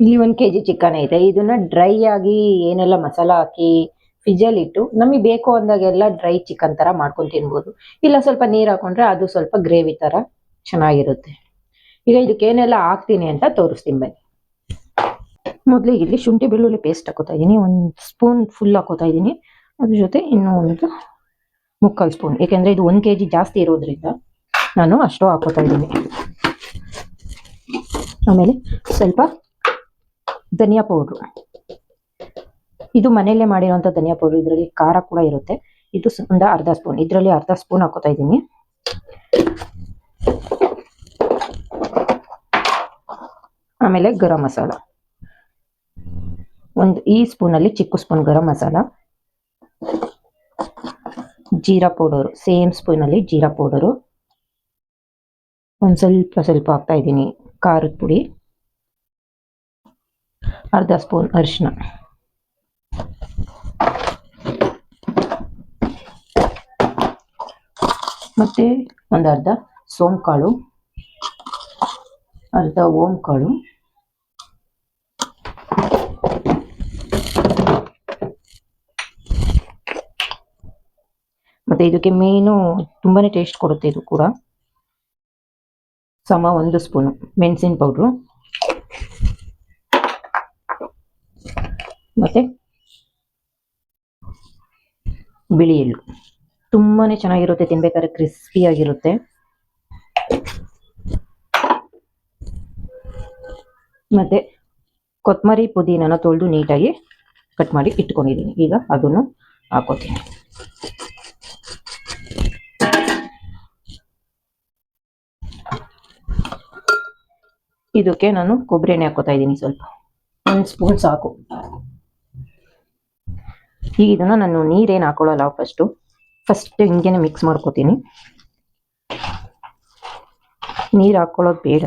ಇಲ್ಲಿ ಒಂದು K G chicken ಐತೆ. ಇದನ್ನ ಡ್ರೈ ಆಗಿ ಏನೆಲ್ಲ ಮಸಾಲ ಹಾಕಿ ಫ್ರಿಜ್ಜಲ್ಲಿ ಇಟ್ಟು, ನಮಗೆ ಬೇಕು ಅಂದಾಗೆಲ್ಲ ಡ್ರೈ ಚಿಕನ್ ತರ ಮಾಡ್ಕೊಂಡು ತಿನ್ಬೋದು. ಇಲ್ಲ ಸ್ವಲ್ಪ ನೀರು ಹಾಕೊಂಡ್ರೆ ಅದು ಸ್ವಲ್ಪ ಗ್ರೇವಿ ತರ ಚೆನ್ನಾಗಿರುತ್ತೆ. ಈಗ ಇದಕ್ಕೆ ಏನೆಲ್ಲ ಹಾಕ್ತೀನಿ ಅಂತ ತೋರಿಸ್ತೀನಿ ಬನ್ನಿ. ಮೊದಲಿಗೆ ಇಲ್ಲಿ ಶುಂಠಿ ಬೆಳ್ಳುಳ್ಳಿ ಪೇಸ್ಟ್ ಹಾಕೋತಾ ಇದ್ದೀನಿ. ಒಂದು ಸ್ಪೂನ್ ಫುಲ್ ಹಾಕೋತಾ ಇದ್ದೀನಿ. ಅದ್ರ ಜೊತೆ ಇನ್ನೂ ಒಂದು ಮುಕ್ಕಾಲು ಸ್ಪೂನ್ ಏಕೆಂದರೆ ಇದು ಒಂದು ಕೆ ಜಿ ಜಾಸ್ತಿ ಇರೋದ್ರಿಂದ ನಾನು ಅಷ್ಟು ಹಾಕೋತಾ ಇದ್ದೀನಿ. ಆಮೇಲೆ ಸ್ವಲ್ಪ ಧನಿಯಾ ಪೌಡ್ರು. ಇದು ಮನೆಯಲ್ಲೇ ಮಾಡಿರುವಂಥ ಧನಿಯಾ ಪೌಡ್ರು. ಇದರಲ್ಲಿ ಖಾರ ಕೂಡ ಇರುತ್ತೆ. ಇದು ಒಂದು ಅರ್ಧ ಸ್ಪೂನ್. ಇದರಲ್ಲಿ ಅರ್ಧ ಸ್ಪೂನ್ ಹಾಕೋತಾ ಇದ್ದೀನಿ. ಆಮೇಲೆ ಗರಂ ಮಸಾಲ. ಒಂದು ಈ ಸ್ಪೂನಲ್ಲಿ ಚಿಕ್ಕ spoon garam masala. Jeera powder. Same ಸ್ಪೂನಲ್ಲಿ jeera powder. ಒಂದು ಸ್ವಲ್ಪ ಸ್ವಲ್ಪ ಹಾಕ್ತಾ ಇದ್ದೀನಿ. ಖಾರದ ಪುಡಿ. ಅರ್ಧ ಸ್ಪೂನ್ ಅರಿಶಿನ ಮತ್ತೆ ಒಂದು ಅರ್ಧ ಸೋಂಕಾಳು ಅರ್ಧ ಓಂಕಾಳು ಮತ್ತೆ ಇದಕ್ಕೆ ಮೇನು ತುಂಬಾನೇ ಟೇಸ್ಟ್ ಕೊಡುತ್ತೆ ಇದು ಕೂಡ ಸಮ ಒಂದು ಸ್ಪೂನು ಮೆಣಸಿನ ಪೌಡ್ರು ಮತ್ತೆ? ಬಿಳಿ ಎಳ್ಳು ತುಂಬಾನೇ ಚೆನ್ನಾಗಿರುತ್ತೆ, ತಿನ್ಬೇಕಾದ್ರೆ ಕ್ರಿಸ್ಪಿ ಆಗಿರುತ್ತೆ. ಮತ್ತೆ ಕೊತ್ತಂಬರಿ ಪುದೀನನ ತೊಳೆದು ನೀಟಾಗಿ ಕಟ್ ಮಾಡಿ ಇಟ್ಕೊಂಡಿದ್ದೀನಿ. ಈಗ ಅದನ್ನು ಹಾಕೋತೀನಿ. ಇದಕ್ಕೆ ನಾನು ಕೊಬ್ಬರಿ ಎಣ್ಣೆ ಹಾಕೋತಾ ಇದ್ದೀನಿ ಸ್ವಲ್ಪ. ಒಂದು ಸ್ಪೂನ್ ಸಾಕು. ಈಗ ಇದನ್ನ ನಾನು ನೀರೇನು ಹಾಕೊಳ್ಳಲ್ಲ ಫಸ್ಟು ಫಸ್ಟ್ ಹಿಂಗೇನೆ ಮಿಕ್ಸ್ ಮಾಡ್ಕೋತೀನಿ. ನೀರು ಹಾಕೊಳ್ಳೋದು ಬೇಡ.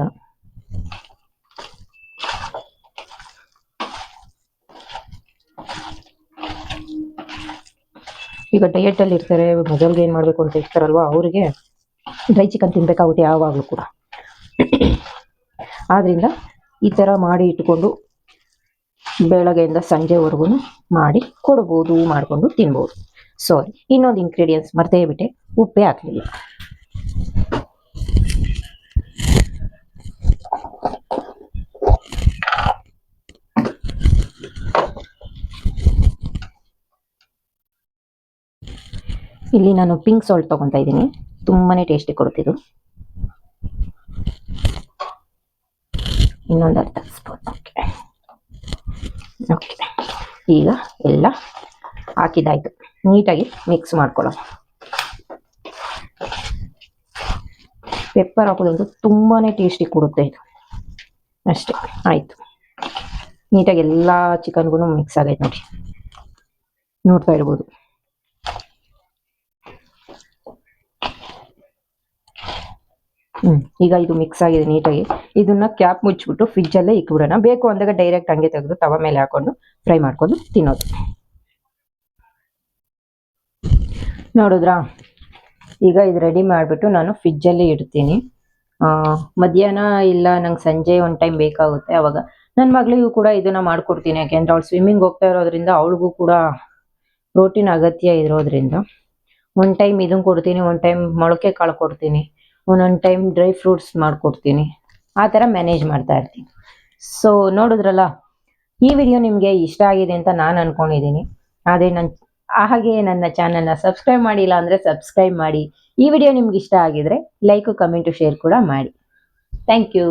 ಈಗ ಡಯೆಟಲ್ಲಿ ಇರ್ತಾರೆ, ಮೊದಲಿಗೆ ಏನು ಮಾಡಬೇಕು ಅಂತ ಇರ್ತಾರಲ್ವ ಅವರಿಗೆ ಡ್ರೈ ಚಿಕನ್ ತಿನ್ಬೇಕಾಗುತ್ತೆ ಯಾವಾಗಲೂ ಕೂಡ. ಆದ್ದರಿಂದ ಈ ತರ ಮಾಡಿ ಇಟ್ಕೊಂಡು ಬೆಳಗ್ಗೆಯಿಂದ ಸಂಜೆವರೆಗೂ ಮಾಡಿ ಕೊಡ್ಬೋದು, ಮಾಡ್ಕೊಂಡು ತಿನ್ಬೋದು. ಸಾರಿ ಇನ್ನೊಂದು ಇಂಗ್ರೀಡಿಯೆಂಟ್ಸ್ ಮರ್ತೇ ಬಿಟ್ಟೆ. ಉಪ್ಪೇ ಹಾಕಲಿಲ್ಲ. ಇಲ್ಲಿ ನಾನು ಪಿಂಕ್ ಸಾಲ್ಟ್ ತೊಗೊತಾ ಇದ್ದೀನಿ. ತುಂಬಾನೇ ಟೇಸ್ಟಿ ಕೊಡುತ್ತಿದ್ದು ಇನ್ನೊಂದು ಅರ್ಧ ಸ್ಪೂನ್ ಓಕೆ ಓಕೆ ಈಗ ಎಲ್ಲ ಹಾಕಿದಾಯ್ತು. ನೀಟಾಗಿ ಮಿಕ್ಸ್ ಮಾಡ್ಕೊಳ್ಳೋ ಪೆಪ್ಪರ್ ಹಾಕೋದಂತೂ ತುಂಬಾನೇ ಟೇಸ್ಟಿ ಕೊಡುತ್ತೆ ಇದು. ಅಷ್ಟೇ, ಆಯ್ತು. ನೀಟಾಗಿ ಎಲ್ಲ ಚಿಕನ್ಗೂ ಮಿಕ್ಸ್ ಆಗೈತೆ ನೋಡಿ. ನೋಡ್ತಾ ಇರ್ಬೋದು. ಈಗ ಇದು ಮಿಕ್ಸ್ ಆಗಿದೆ ನೀಟಾಗಿ. ಇದನ್ನ ಕ್ಯಾಪ್ ಮುಚ್ಚಿಬಿಟ್ಟು ಫ್ರಿಜ್ ಅಲ್ಲೇ ಇಟ್ಬಿಡೋಣ ಬೇಕು ಅಂದಾಗ ಡೈರೆಕ್ಟ್ ಹಂಗೆ ತೆಗೆದು ತವ ಮೇಲೆ ಹಾಕೊಂಡು ಫ್ರೈ ಮಾಡ್ಕೊಂಡು ತಿನ್ನೋದು. ನೋಡಿದ್ರಾ? ಈಗ ಇದು ರೆಡಿ ಮಾಡಿಬಿಟ್ಟು ನಾನು ಫ್ರಿಜ್ ಅಲ್ಲಿ ಇಡ್ತೀನಿ. ಮಧ್ಯಾಹ್ನ ಇಲ್ಲ, ನಂಗೆ ಸಂಜೆ ಒಂದು ಟೈಮ್ ಬೇಕಾಗುತ್ತೆ ಅವಾಗ. ನನ್ನ ಮಗಳಿಗೂ ಕೂಡ ಇದನ್ನ ಮಾಡ್ಕೊಡ್ತೀನಿ. ಯಾಕೆಂದ್ರೆ ಅವಳು ಸ್ವಿಮ್ಮಿಂಗ್ ಹೋಗ್ತಾ ಇರೋದ್ರಿಂದ ಅವಳಿಗೂ ಕೂಡ ಪ್ರೋಟೀನ್ ಅಗತ್ಯ ಇರೋದ್ರಿಂದ. ಒಂದು ಟೈಮ್ ಇದನ್ನು ಕೊಡ್ತೀನಿ, ಒಂದು ಟೈಮ್ ಮೊಳಕೆ ಕಾಳು ಕೊಡ್ತೀನಿ. ಒಂದೊಂದು ಟೈಮ್ ಡ್ರೈ ಫ್ರೂಟ್ಸ್ ಮಾಡಿಕೊಡ್ತೀನಿ. ಆ ಥರ ಮ್ಯಾನೇಜ್ ಮಾಡ್ತಾ ಇರ್ತೀನಿ. ಸೊ ನೋಡಿದ್ರಲ್ಲ, ಈ ವಿಡಿಯೋ ನಿಮಗೆ ಇಷ್ಟ ಆಗಿದೆ ಅಂತ ನಾನು ಅಂದ್ಕೊಂಡಿದ್ದೀನಿ ಆದರೆ ನನ್ನ ಹಾಗೆ ನನ್ನ ಚಾನಲ್ನ ಸಬ್ಸ್ಕ್ರೈಬ್ ಮಾಡಿಲ್ಲ ಅಂದರೆ ಸಬ್ಸ್ಕ್ರೈಬ್ ಮಾಡಿ. ಈ ವಿಡಿಯೋ ನಿಮ್ಗೆ ಇಷ್ಟ ಆಗಿದ್ರೆ ಲೈಕು ಕಮೆಂಟು ಶೇರ್ ಕೂಡ ಮಾಡಿ. Thank you